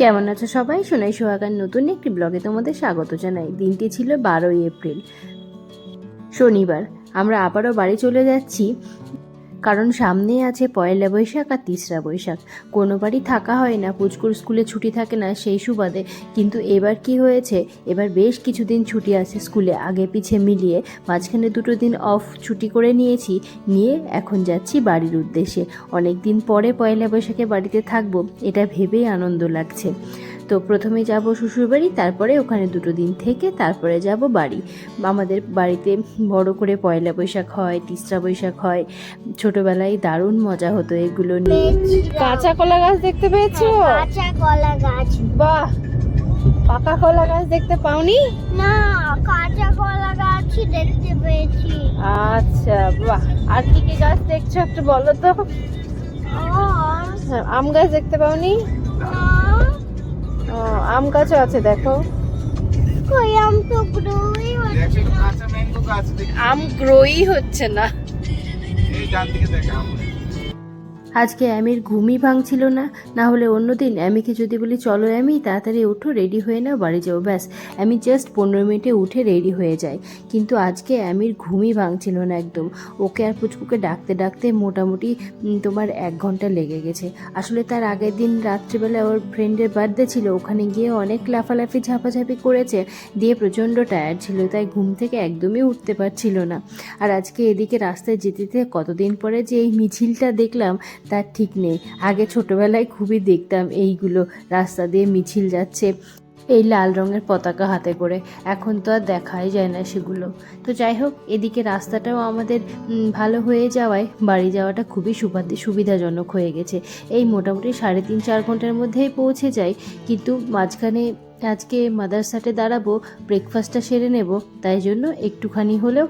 কেমন আছো সবাই? সোনাই সোহাগার নতুন একটি ব্লগে তোমাদের স্বাগত জানাই। দিনটি ছিল বারোই এপ্রিল, শনিবার। আমরা আবারও বাড়ি চলে যাচ্ছি। কারণ সামনে আছে পয়লা বৈশাখ আর তিসরা বৈশাখ। কোনো বাড়ি থাকা হয় না, পুচকুর স্কুলে ছুটি থাকে না সেই সুবাদে। কিন্তু এবার কি হয়েছে? এবার বেশ কিছুদিন ছুটি আছে স্কুলে, আগে পিছে মিলিয়ে। মাঝখানে দুটো দিন অফ ছুটি করে নিয়েছি, নিয়ে এখন যাচ্ছি বাড়ির উদ্দেশ্যে। অনেক দিন পরে পয়লা বৈশাখে বাড়িতে থাকব, এটা ভেবেই আনন্দ লাগছে। তো প্রথমে যাব শ্বশুরবাড়ি তারপরে ওখানে দুটো দিন থেকে তারপরে যাব বাড়ি। আমাদের বাড়িতে বড় করে পয়লা বৈশাখ হয় তিসরা বৈশাখ হয় ছোটবেলায় দারুণ মজা হতো এগুলো নিয়ে। কাঁচা কলা গাছ দেখতে পেয়েছ? কাঁচা কলা গাছ। বাহ! পাকা কলা গাছ দেখতে পাওনি? না কাঁচা কলা গাছ দেখতে পেয়েছি। আচ্ছা বাহ! আর কি কি গাছ দেখছ একটু বলো তো? হ্যাঁ, আম গাছ দেখতে পাওনি? আম গাছও আছে দেখো। কই আম তো গ্রোই হচ্ছে। না। কাঁচা ম্যাঙ্গো গাছ দেখি আম গ্রোই হচ্ছে না। এই ডান দিকে দেখা আজকে অ্যামির ঘুমই ভাঙছিল না না হলে অন্যদিন অ্যামিকে যদি বলি, চলো অ্যামি, তাড়াতাড়ি উঠো, রেডি হয়ে নাও, বাড়ি যাও, ব্যাস। অ্যামি জাস্ট পনেরো মিনিটে উঠে রেডি হয়ে যায়। কিন্তু আজকে অ্যামির ঘুমই ভাঙছিল না একদম। ওকে আর পুচকুকে ডাকতে ডাকতে মোটামুটি তোমার এক ঘণ্টা লেগে গেছে। আসলে তার আগের দিন রাত্রিবেলা ওর ফ্রেন্ডের বার্থডে ছিল, ওখানে গিয়ে অনেক লাফালাফি, ঝাপাঝাপি করেছে, দিয়ে প্রচণ্ড টায়ার্ড ছিল, তাই ঘুম থেকে একদমই উঠতে পারছিল না। আর আজকে এদিকে রাস্তায় যেতে যেতে কতদিন পরে যে এই মিছিলটা দেখলাম তার ঠিক নেই। আগে ছোটবেলায় খুবই দেখতাম এইগুলো, রাস্তা দিয়ে মিছিল যাচ্ছে এই লাল রঙের পতাকা হাতে করে। এখন তো আর দেখাই যায় না সেগুলো। তো যাই হোক, এদিকে রাস্তাটাও আমাদের ভালো হয়ে যাওয়ায় বাড়ি যাওয়াটা খুবই সুবিধাজনক হয়ে গেছে। এই মোটামুটি সাড়ে তিন চার ঘণ্টার মধ্যেই পৌঁছে যাই কিন্তু মাঝখানে আজকে মাদার মাদারসাটে দাঁড়াবো ব্রেকফাস্টটা সেরে নেব, তাই জন্য একটুখানি হলেও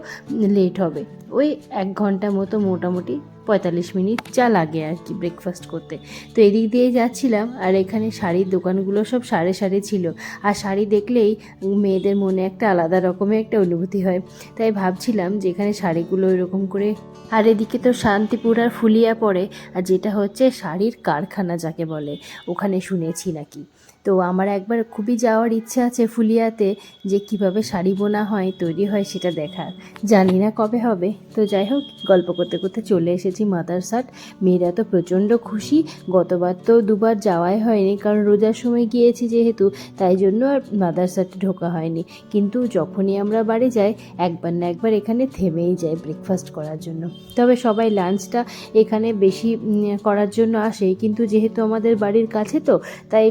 লেট হবে। ওই এক ঘণ্টা মতো মোটামুটি পঁয়তাল্লিশ মিনিট যা লাগে আর কি ব্রেকফাস্ট করতে। তো এদিক দিয়ে যাচ্ছিলাম, আর এখানে শাড়ির দোকানগুলো সব সাড়ে সাড়ে ছিল। আর শাড়ি দেখলেই মেয়েদের মনে একটা আলাদা রকমের একটা অনুভূতি হয়। তাই ভাবছিলাম যে এখানে শাড়িগুলো এরকম করে, আর এদিকে তো শান্তিপুর আর ফুলিয়া পড়ে, আর যেটা হচ্ছে শাড়ির কারখানা যাকে বলে, ওখানে শুনেছি নাকি। তো আমার একবার খুবই যাওয়ার ইচ্ছা আছে ফুলিয়াতে যে কীভাবে শাড়ি বোনা হয়, তৈরি হয় সেটা দেখার। জানি না কবে হবে। তো যাই হোক, গল্প করতে করতে চলে এসেছি মাদারসাট মেয়েরা তো প্রচণ্ড খুশি। গতবার তো দুবার যাওয়াই হয়নি, কারণ রোজার সময় গিয়েছি যেহেতু, তাই জন্য আর মাদার মাদারসাটে ঢোকা হয়নি। কিন্তু যখনই আমরা বাড়ি যাই, একবার না একবার এখানে থেমেই যাই ব্রেকফাস্ট করার জন্য। তবে সবাই লাঞ্চটা এখানে বেশি করার জন্য আসে কিন্তু যেহেতু আমাদের বাড়ির কাছে তো, তাই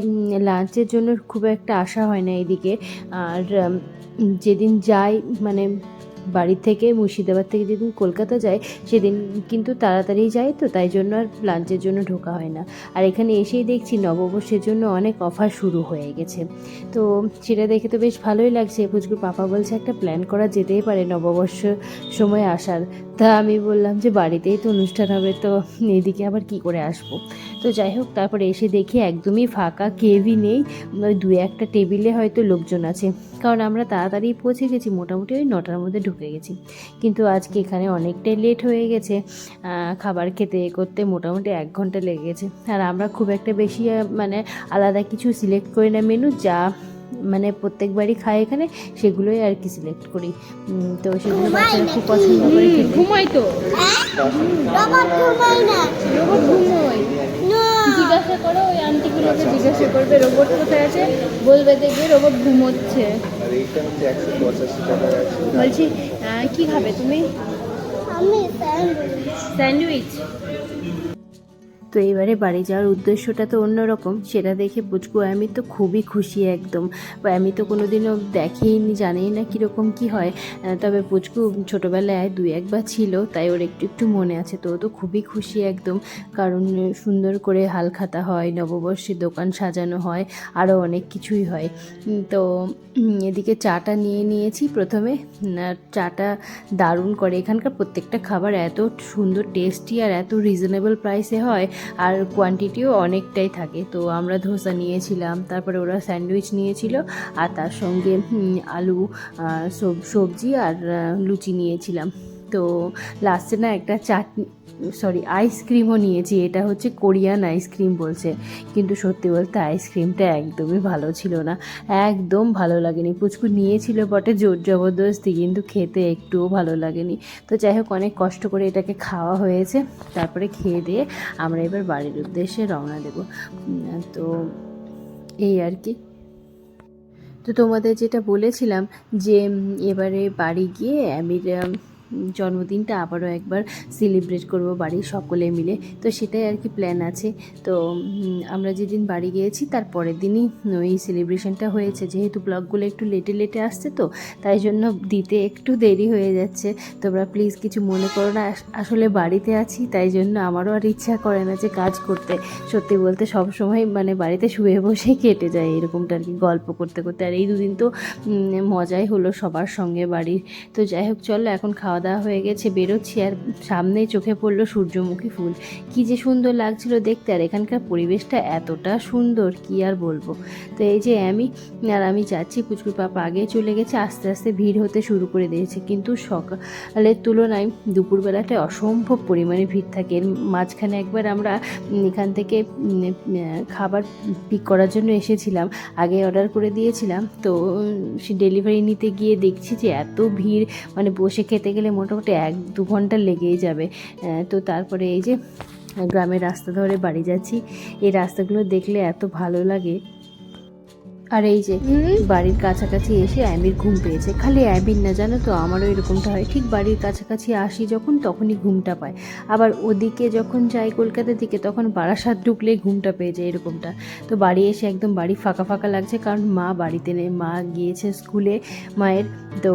লাঞ্চের জন্য খুব একটা আশা হয় না এদিকে। আর যেদিন যাই মানে বাড়ি থেকে মুর্শিদাবাদ থেকে যেদিন কলকাতা যায়, সেদিন কিন্তু তাড়াতাড়ি যাই তো তাই জন্য আর লাঞ্চের জন্য ঢোকা হয় না। আর এখানে এসেই দেখছি নববর্ষের জন্য অনেক অফার শুরু হয়ে গেছে। তো সেটা দেখে তো বেশ ভালোই লাগছে। পুচকুর পাপা বলছে, একটা প্ল্যান করা যেতেই পারে নববর্ষ সময় আসার। তা আমি বললাম যে, বাড়িতেই তো অনুষ্ঠান হবে, তো এদিকে আবার কি করে আসব? তো যাই হোক, তারপরে এসে দেখি একদমই ফাঁকা, কেউই নেই। ওই দু একটা টেবিলে হয়তো লোকজন আছে। কারণ আমরা তাড়াতাড়ি পৌঁছে গেছি মোটামুটি ওই নটার মধ্যে ঢুকে গেছি। কিন্তু আজকে এখানে অনেকটাই লেট হয়ে গেছে খাবার খেতে এ করতে মোটামুটি এক ঘণ্টা লেগে গেছে। আর আমরা খুব একটা বেশি মানে আলাদা কিছু সিলেক্ট করি না মেনু যা মানে প্রত্যেকবারই খাই এখানে সেগুলোই আর কি সিলেক্ট করি। তো সেগুলো বাচ্চারা খুব পছন্দ করে ঘুমাই তো। ঘুমাই না। রোবট না জিজ্ঞাসা করো ওই আন্টিগুলোকে জিজ্ঞাসা করবে রোবট কোথায় আছে? বলবে দেখবে রোবট ঘুমোচ্ছে। বলছি আহ, কি খাবে তুমি? আমি স্যান্ডউইচ। স্যান্ডউইচ? তো এবারে বাড়ি যাওয়ার উদ্দেশ্যটা তো অন্যরকম। সেটা দেখে পুচকু আমি তো খুবই খুশি একদম। আমি তো কোনো দিনও দেখেইনি, জানেই না কীরকম কি হয়। তবে পুচকু ছোটোবেলায় দুই একবার ছিল, তাই ওর একটু একটু মনে আছে, তো তো খুবই খুশি একদম। কারণ সুন্দর করে হালখাতা হয় নববর্ষের দোকান সাজানো হয় আরও অনেক কিছুই হয়। তো এদিকে চাটা নিয়ে নিয়েছি প্রথমে। চাটা দারুণ করে। এখানকার প্রত্যেকটা খাবার এত সুন্দর, টেস্টি আর এত রিজনেবল প্রাইসে হয়। আর কোয়ান্টিটিও অনেকটাই থাকে। তো আমরা ধোসা নিয়েছিলাম, তারপরে ওরা স্যান্ডউইচ নিয়েছিল, আর তার সঙ্গে আলু সবজি আর লুচি নিয়েছিলাম। তো লাস্টে না একটা চাটনি সরি আইসক্রিমও নিয়েছি। এটা হচ্ছে কোরিয়ান আইসক্রিম বলছে। কিন্তু সত্যি বলতে আইসক্রিমটা একদমই ভালো ছিল না। একদম ভালো লাগেনি। পুচকু নিয়েছিল বটে, জোর জবরদস্তি, কিন্তু খেতে একটুও ভালো লাগেনি। তো যাই হোক, অনেক কষ্ট করে এটাকে খাওয়া হয়েছে। তারপরে খেয়ে দিয়ে আমরা এবার বাড়ির উদ্দেশ্যে রওনা দেব। তো এই আর কি। তো তোমাদের যেটা বলেছিলাম যে এবারে বাড়ি গিয়ে আমি জন্মদিনটা আবারও একবার সেলিব্রেট করব বাড়ির সকলে মিলে। তো সেটাই আর কি প্ল্যান আছে। তো আমরা যেদিন বাড়ি গিয়েছি, তার পরের দিনই ওই সেলিব্রেশনটা হয়েছে। যেহেতু ব্লগগুলো একটু লেটে লেটে আসছে তো, তাই জন্য দিতে একটু দেরি হয়ে যাচ্ছে। তোমরা প্লিজ কিছু মনে করো না আসলে বাড়িতে আছি, তাই জন্য আমারও আর ইচ্ছা করে না যে কাজ করতে। সত্যি বলতে সব সময় মানে বাড়িতে শুয়ে বসেই কেটে যায় এরকমটা আর কি গল্প করতে করতে। আর এই দুদিন তো মজাই হলো সবার সঙ্গে বাড়ির। তো যাই হোক, চলো এখন খাওয়া দাওয়া হয়ে গেছে, বেরোচ্ছি আর সামনেই চোখে পড়ল সূর্যমুখী ফুল। কি যে সুন্দর লাগছিল দেখতে আর এখানকার পরিবেশটা এতটা সুন্দর, কি আর বলব। তো এই যে আমি আর আমি যাচ্ছি পুচকুর আগে চলে গেছে, আস্তে আস্তে ভিড় হতে শুরু করে দিয়েছে। কিন্তু সকালের তুলনায় দুপুরবেলাটায় অসম্ভব পরিমাণে ভিড় থাকে। এর মাঝখানে একবার আমরা এখান থেকে খাবার পিক করার জন্য এসেছিলাম। আগে অর্ডার করে দিয়েছিলাম। তো সে ডেলিভারি নিতে গিয়ে দেখছি যে এত ভিড় মানে বসে খেতে গেলে মোটামুটি এক দু ঘণ্টা লেগেই যাবে। তো তারপরে এই যে, গ্রামের রাস্তা ধরে বাড়ি যাচ্ছি, এই রাস্তাগুলো দেখলে এত ভালো লাগে। আর এই যে বাড়ির কাছাকাছি এসে অ্যামির ঘুম পেয়েছে। খালি অ্যামির না জানো তো? আমারও এরকমটা হয়। ঠিক বাড়ির কাছাকাছি আসি যখন তখনই ঘুমটা পায়। আবার ওদিকে যখন যাই কলকাতার দিকে তখন বারাসাত ঢুকলেই ঘুমটা পেয়ে যায় এরকমটা। তো বাড়ি এসে একদম বাড়ি ফাঁকা ফাঁকা লাগছে কারণ মা বাড়িতে নেই। মা গিয়েছে স্কুলে মায়ের। তো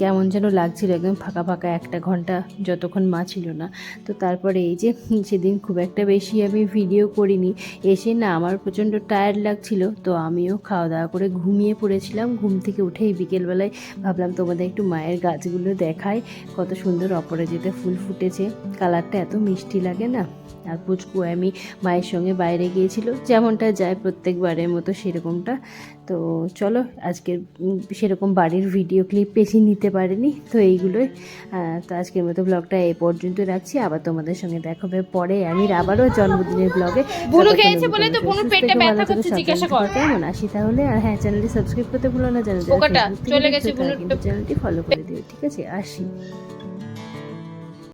কেমন যেন লাগছিল একদম ফাঁকা ফাঁকা একটা ঘণ্টা যতক্ষণ মা ছিল না। তো তারপরে এই যে সেদিন খুব একটা বেশি আমি ভিডিও করিনি। এসে না আমার প্রচণ্ড টায়ার্ড লাগছিল। তো আমিও খাওয়া দাওয়া করে ঘুমিয়ে পড়েছিলাম। ঘুম থেকে উঠেই বিকেলবেলায় ভাবলাম তোমাদের একটু মায়ের গাছগুলো দেখায় কত সুন্দর অপরাজিতা ফুল ফুটেছে। কালারটা এত মিষ্টি লাগে না? আর পুচকু আমি মায়ের সঙ্গে বাইরে গিয়েছিল। যেমনটা যায় প্রত্যেকবারের মতো সেরকমটা। তো চলো আজকের সেরকম বাড়ির ভিডিও ক্লিপ বেশি নিতে পারিনি তো এইগুলোই। তো আজকের মতো ব্লগটা এই পর্যন্ত রাখছি। আবার তোমাদের সঙ্গে দেখা হবে পরে। আমি আবারও জন্মদিনের ব্লগে বুনু খেয়েছে বলে তো পেটটা ব্যথা করছে, জিজ্ঞাসা কর। কেমন? আসি তাহলে? আর হ্যাঁ চ্যানেলটি সাবস্ক্রাইব করতে ভুলো না জানো চলে গেছে চ্যানেলটি ফলো করে দিও ঠিক আছে? আসি।